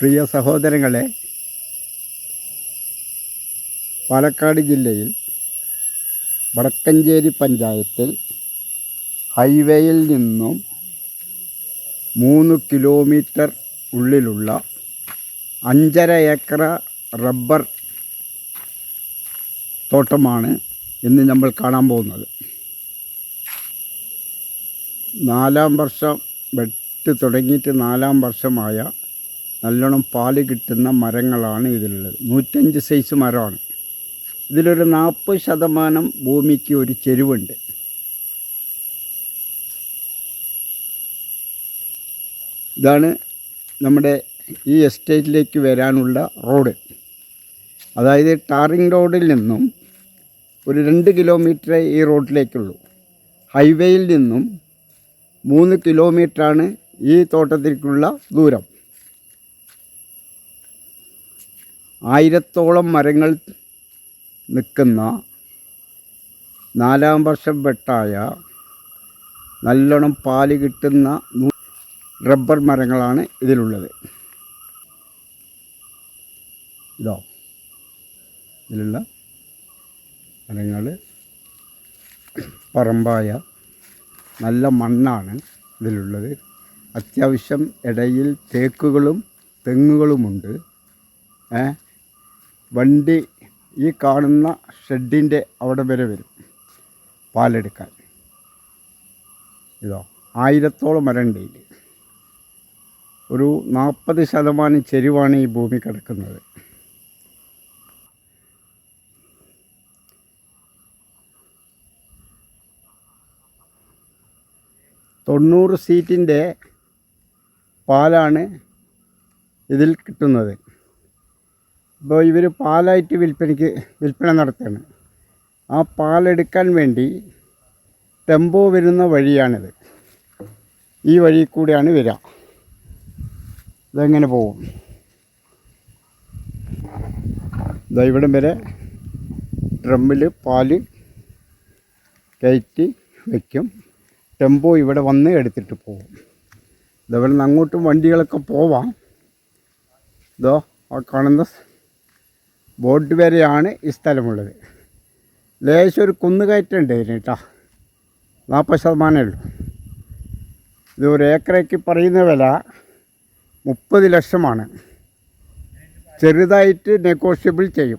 പ്രിയ സഹോദരങ്ങളെ പാലക്കാട് ജില്ലയിൽ വടക്കഞ്ചേരി പഞ്ചായത്തിൽ ഹൈവേയിൽ നിന്നും മൂന്ന് കിലോമീറ്റർ ഉള്ളിലുള്ള അഞ്ചര ഏക്കർ റബ്ബർ തോട്ടമാണ് ഇന്ന് നമ്മൾ കാണാൻ പോകുന്നത്. നാലാം വർഷം വെട്ട് തുടങ്ങിയിട്ട് നാലാം വർഷമായ നല്ലോണം പാൽ കിട്ടുന്ന മരങ്ങളാണ് ഇതിലുള്ളത്. നൂറ്റഞ്ച് സൈസ് മരമാണ്. ഇതിലൊരു നാൽപ്പത് ശതമാനം ഭൂമിക്ക് ഒരു ചെരുവുണ്ട്. ഇതാണ് നമ്മുടെ ഈ എസ്റ്റേറ്റിലേക്ക് വരാനുള്ള റോഡ്. അതായത് ടാറിംഗ് റോഡിൽ നിന്നും ഒരു രണ്ട് കിലോമീറ്റർ ഈ റോഡിലേക്കുള്ളൂ. ഹൈവേയിൽ നിന്നും മൂന്ന് കിലോമീറ്ററാണ് ഈ തോട്ടത്തിലേക്കുള്ള ദൂരം. ആയിരത്തോളം മരങ്ങൾ നിൽക്കുന്ന നാലാം വർഷം വെട്ടായ നല്ലോണം പാൽ കിട്ടുന്ന റബ്ബർ മരങ്ങളാണ് ഇതിലുള്ളത്. ഇതോ ഇതിലുള്ള മരങ്ങൾ പറമ്പായ നല്ല മണ്ണാണ് ഇതിലുള്ളത്. അത്യാവശ്യം ഇടയിൽ തേക്കുകളും തെങ്ങുകളുമുണ്ട്. ഏ വണ്ടി ഈ കാണുന്ന ഷെഡിന്റെ അവിടെ വരെ വരും പാലെടുക്കാൻ. ഇതോ ആയിരത്തോളം മരമുണ്ട് ഇതിൽ ഒരു നാൽപ്പത് ശതമാനം ചെരുവാണ് ഈ ഭൂമി കിടക്കുന്നത്. തൊണ്ണൂറ് സീറ്റിന്റെ പാലാണ് ഇതിൽ കിട്ടുന്നത്. ഇപ്പോൾ ഇവർ പാലായിട്ട് വിൽപ്പനയ്ക്ക് വിൽപ്പന നടത്തുകയാണ്. ആ പാലെടുക്കാൻ വേണ്ടി ടെമ്പോ വരുന്ന വഴിയാണിത്. ഈ വഴി കൂടെയാണ് വരിക. ഇതെങ്ങനെ പോകും? ഇതാ ഇവിടം വരെ ഡ്രമ്മിൽ പാൽ കയറ്റി വയ്ക്കും ടെമ്പോ ഇവിടെ വന്ന് എടുത്തിട്ട് പോകും. ഇതവിടെ നിന്ന് അങ്ങോട്ടും വണ്ടികളൊക്കെ പോവാം. ഇതോ ആ കാണുന്ന ബോട്ട് വരെയാണ് ഈ സ്ഥലമുള്ളത്. ലേശം ഒരു കുന്നുകയറ്റുണ്ട് ഇതിന് കേട്ടോ. നാൽപ്പത് ശതമാനമേ ഉള്ളൂ. ഇത് ഒരു ഏക്കറയ്ക്ക് പറയുന്ന വില മുപ്പത് ലക്ഷമാണ്. ചെറുതായിട്ട് നെഗോഷ്യബിൾ ചെയ്യും.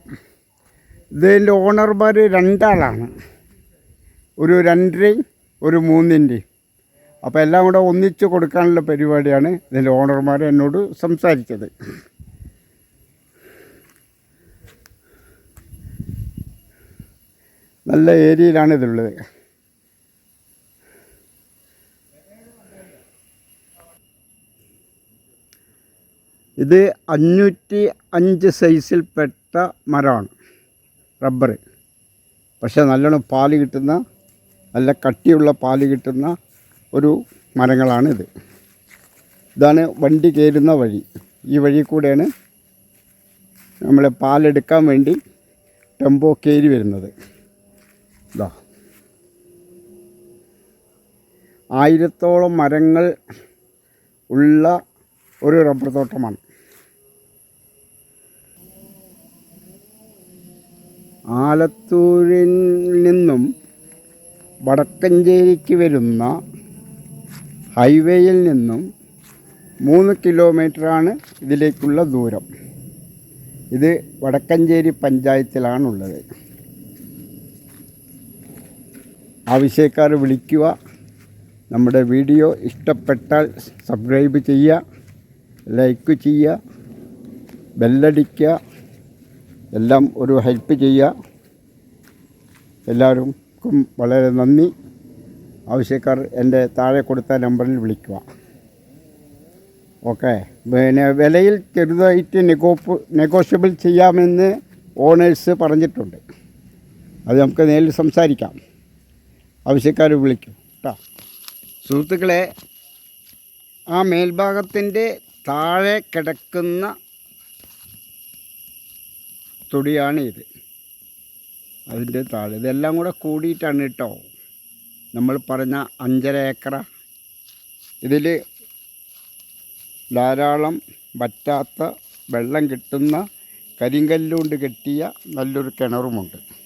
ഇതിന്റെ ഓണർമാർ രണ്ടാളാണ്. ഒരു രണ്ടരയും ഒരു മൂന്നിന്റെയും. അപ്പോൾ എല്ലാം കൂടെ ഒന്നിച്ച് കൊടുക്കാനുള്ള പരിപാടിയാണ് ഇതിന്റെ ഓണർമാർ എന്നോട് സംസാരിച്ചത്. നല്ല ഏരിയയിലാണ് ഇതുള്ളത്. ഇത് അഞ്ഞൂറ്റി അഞ്ച് സൈസിൽപ്പെട്ട മരമാണ്. റബ്ബർ പക്ഷേ നല്ലോണം പാൽ കിട്ടുന്ന നല്ല കട്ടിയുള്ള പാൽ കിട്ടുന്ന ഒരു മരങ്ങളാണിത് ഇതാണ് വണ്ടി കയറുന്ന വഴി. ഈ വഴി കൂടെയാണ് നമ്മൾ പാലെടുക്കാൻ വേണ്ടി ടെമ്പോ കയറി വരുന്നത്. ഇതാ ആയിരത്തോളം മരങ്ങൾ ഉള്ള ഒരു റബ്ബർ തോട്ടമാണ്. ആലത്തൂരിൽ നിന്നും വടക്കഞ്ചേരിക്ക് വരുന്ന ഹൈവേയിൽ നിന്നും മൂന്ന് കിലോമീറ്ററാണ് ഇതിലേക്കുള്ള ദൂരം. ഇത് വടക്കഞ്ചേരി പഞ്ചായത്തിലാണുള്ളത്. ആവശ്യക്കാർ വിളിക്കുക. നമ്മുടെ വീഡിയോ ഇഷ്ടപ്പെട്ടാൽ സബ്സ്ക്രൈബ് ചെയ്യുക ലൈക്ക് ചെയ്യുക ബെല്ലടിക്കുക എല്ലാം ഒരു ഹെൽപ്പ് ചെയ്യുക. എല്ലാവർക്കും വളരെ നന്ദി. ആവശ്യക്കാർ എന്റെ താഴെ കൊടുത്ത നമ്പറിൽ വിളിക്കുക. ഓക്കെ. പിന്നെ വിലയിൽ ചെറുതായിട്ട് നെഗോപ്പ് നെഗോഷ്യബിൾ ചെയ്യാമെന്ന് ഓണേഴ്സ് പറഞ്ഞിട്ടുണ്ട്. അത് നമുക്ക് നേരിൽ സംസാരിക്കാം. ആവശ്യക്കാർ വിളിക്കും. കേട്ടോ സുഹൃത്തുക്കളെ ആ മേൽഭാഗത്തിന്റെ താഴെ കിടക്കുന്ന തൊടിയാണ് ഇത്. അതിന്റെ താഴെ. ഇതെല്ലാം കൂടെ കൂടിയിട്ടാണ് കേട്ടോ നമ്മൾ പറഞ്ഞ അഞ്ചര ഏക്കറ. ഇതിൽ ധാരാളം വറ്റാത്ത വെള്ളം കിട്ടുന്ന കരിങ്കല്ലുകൊണ്ട് കെട്ടിയ നല്ലൊരു കിണറുമുണ്ട്.